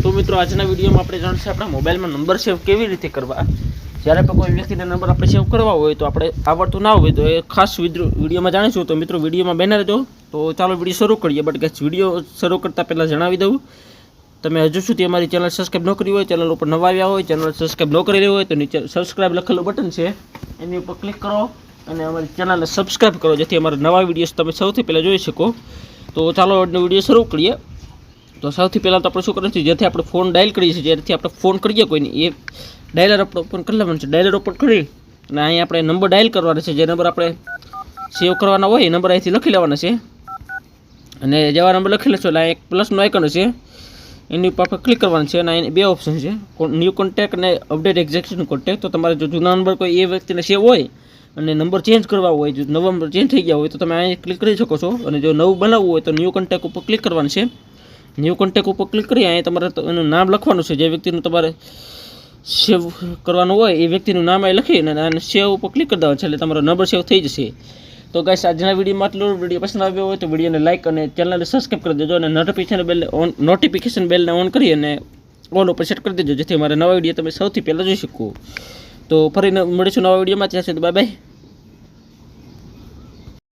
તો મિત્રો, આજના વિડીયોમાં આપણે જાણશે આપણા મોબાઈલમાં નંબર સેવ કેવી રીતે કરવા. જ્યારે પણ કોઈ વ્યક્તિના નંબર આપણે સેવ કરવા હોય તો આપણે આવડતું ના હોય તો એ ખાસ વિડીયોમાં જાણીશું. તો મિત્રો, વિડીયોમાં બેનર રહેજો. તો ચાલો વીડિયો શરૂ કરીએ. બટ ગેસ વીડિયો શરૂ કરતાં પહેલાં જણાવી દઉં. તમે હજુ સુધી અમારી ચેનલ સબસ્ક્રાઈબ ન કરી હોય ચેનલ ઉપર નવા આવ્યા હોય ચેનલ સબસ્ક્રાઈબ ન કરી હોય, તો નીચે સબસ્ક્રાઈબ લખેલું બટન છે. એની ઉપર ક્લિક કરો અને અમારી ચેનલને સબસ્ક્રાઈબ કરો, જેથી અમારા નવા વિડીયોઝ તમે સૌથી પહેલાં જોઈ શકો. તો ચાલો વીડિયો શરૂ કરીએ. તો સૌથી પહેલાં તો આપણે શું કરવાનું છે, જેથી આપણે ફોન ડાયલ કરીએ છીએ, જેથી આપણે ફોન કરીએ કોઈને, એ ડાયલર આપણે ઓપન કરી લેવાનું છે ડાયલર ઓપન કરી અને અહીંયા આપણે નંબર ડાયલ કરવાનો છે, જે નંબર આપણે સેવ કરવાના હોય એ નંબર અહીંથી લખી લેવાના છે. અને જેવા નંબર લખી લેશો એટલે એક પ્લસનું આઇકન છે એની ઉપર આપણે ક્લિક કરવાનું છે અને બે ઓપ્શન છે. ન્યૂ કોન્ટેક્ટ અને અપડેટ એક્ઝેક્શન કોન્ટેક્ટ તો તમારે જો જૂના નંબર કોઈ એ વ્યક્તિને સેવ હોય અને નંબર ચેન્જ કરવા હોય, જો નવો નંબર ચેન્જ થઈ ગયા હોય, તો તમે અહીં ક્લિક કરી શકો છો. અને જો નવું બનાવવું હોય તો ન્યૂ કોન્ટેક્ટ ઉપર ક્લિક કરવાનું છે. ન્યૂ કોન્ટેક્ટ ઉપર ક્લિક કરી અહીંયા તમારે એનું નામ લખવાનું છે. જે વ્યક્તિનું તમારે સેવ કરવાનું હોય, એ વ્યક્તિનું નામ અહીં લખી અને સેવ ઉપર ક્લિક કરી દેવાનું છે. એટલે તમારો નંબર સેવ થઈ જશે. તો ગાઈસ આજના વિડીયોમાં આટલું. વીડિયો પસંદ આવ્યો હોય તો વિડીયોને લાઇક અને ચેનલને સબસ્ક્રાઈબ કરી દેજો અને નોટિફિકેશન બેલ ઓન નોટિફિકેશન બેલને ઓન કરી અને ઓલ ઉપર સેટ કરી દેજો, જેથી મારા નવા વીડિયો તમે સૌથી પહેલાં જોઈ શકો. તો ફરી મળીશું નવા વિડીયોમાં. ત્યાં સુધી બાય બાય